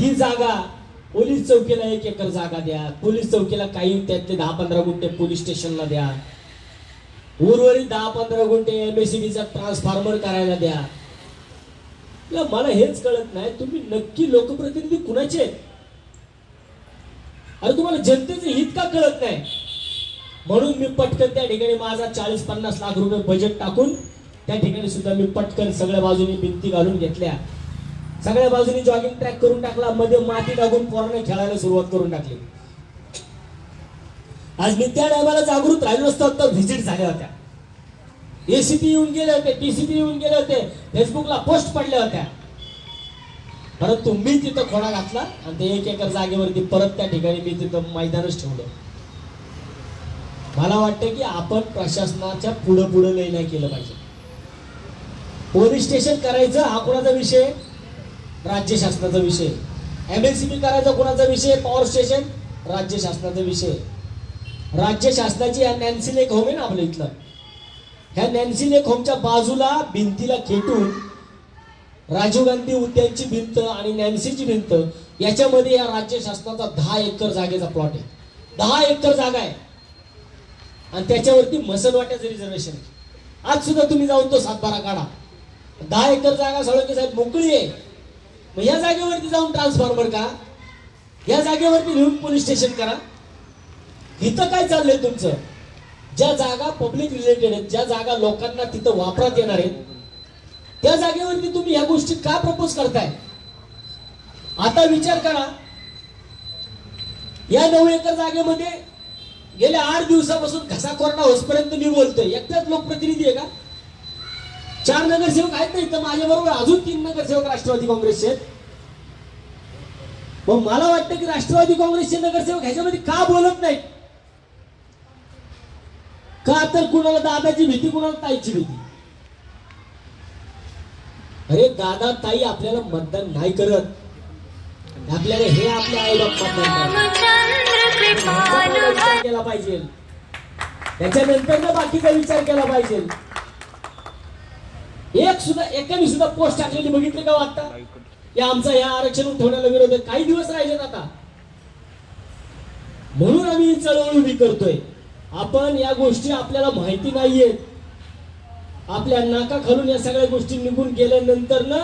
ती जागा पोलीस चौकीला एक एकर जागा द्या. पोलीस चौकीला काही त्यातले दहा पंधरा गुंठे पोलीस स्टेशनला द्या. उर्वरित दहा पंधरा गुंठे एमएसीबीचा ट्रान्सफॉर्मर करायला द्या. मला हेच कळत नाही तुम्ही नक्की लोकप्रतिनिधी कुणाचे? आहेत? अरे तुम्हाला जनतेचे हित का कळत नाही? म्हणून मी पटकन त्या ठिकाणी माझा चाळीस पन्नास लाख रुपये बजेट टाकून त्या ठिकाणी सुद्धा मी पटकन सगळ्या बाजूनी भिंती घालून घेतल्या. सगळ्या बाजूनी जॉगिंग ट्रॅक करून टाकला मध्ये माती टाकून पोराने खेळायला सुरुवात करून टाकली. आज मी त्या टायमाला जागृत राहिलो असतो तर व्हिजिट झाल्या होत्या. एसीपी येऊन गेले होते टीसीपी येऊन गेले होते फेसबुकला पोस्ट पडल्या होत्या. परंतु मी तिथं खोडा घातला आणि ते एक एकर जागेवरती परत त्या ठिकाणी मी तिथं मैदानच ठेवलं. मला वाटतं की आपण प्रशासनाच्या पुढं पुढं लई नाही केलं पाहिजे. पोलीस स्टेशन करायचं हा कोणाचा विषय? राज्य शासनाचा विषय. बी करायचा कोणाचा विषय? पॉवर स्टेशन राज्य शासनाचा विषय. राज्य शासनाची या नॅन्सी लेक होम आहे ना आपल्या इथलं? ह्या नॅन्सी लेक होमच्या बाजूला भिंतीला खेटून राजीव गांधी उद्यानची भिंत आणि नॅन्सीची भिंत याच्यामध्ये या राज्य शासनाचा दहा एकर जागेचा प्लॉट आहे. दहा एकर जागा आहे. आणि त्याच्यावरती मसनवाट्याचं रिझर्वेशन आहे. आज सुद्धा तुम्ही जाऊन तो सातबारा काढा. दहा एकर जागा साळुंके साहेब मोकळी आहे. मग या जागेवरती जाऊन ट्रान्सफॉर्मर का? या जागेवरती नेऊन पोलीस स्टेशन करा. इथं काय चाललंय तुमचं? ज्या जागा पब्लिक रिलेटेड आहेत ज्या जागा लोकांना तिथं वापरात येणार आहेत त्या जागेवरती तुम्ही ह्या गोष्टी का प्रपोज करताय? आता विचार करा. या नऊ एकर जागेमध्ये गेल्या आठ दिवसापासून घसा कोरडा होसपर्यंत मी बोलतोय. एकटाच लोकप्रतिनिधी आहे का? चार नगरसेवक आहेत ना इथं माझ्या बरोबर अजून तीन नगरसेवक राष्ट्रवादी काँग्रेसचे आहेत. मग मला वाटतं की राष्ट्रवादी काँग्रेसचे नगरसेवक ह्याच्यामध्ये का बोलत नाहीत? का तर कुणाला दादाची भीती कुणाला ताईची भीती? अरे दादा ताई आपल्याला मतदान नाही करत. आपल्याला हे आपले आई बाप मतदान केला पाहिजे त्याच्यानंतर ना बाकीचा विचार केला पाहिजे. एक सुद्धा एकाने सुद्धा पोस्ट टाकलेली बघितली का हो या आमचा या आरक्षण उठवण्याला विरोध आहे. काही दिवस राहिलेत आता. म्हणून आम्ही ही चळवळ उभी करतोय. आपण या गोष्टी आपल्याला माहिती नाहीयेत. आपल्या नाका खालून या सगळ्या गोष्टी निघून गेल्यानंतर ना